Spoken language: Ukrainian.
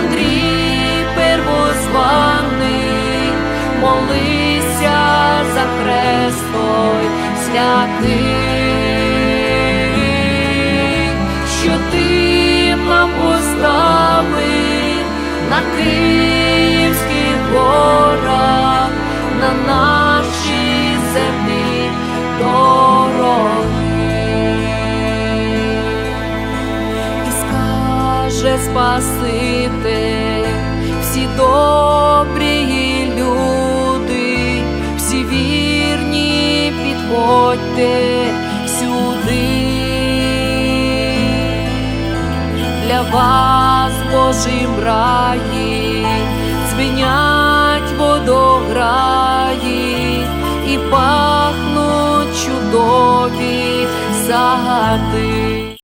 Андрій первозваний, молися за Хрестой святий, що ти нам поставив на Київських горах, на нашій землі дороги. Спасити вірні підходьте сюди. Для вас Божим раї дзвенять водограї і пахнуть чудові сади.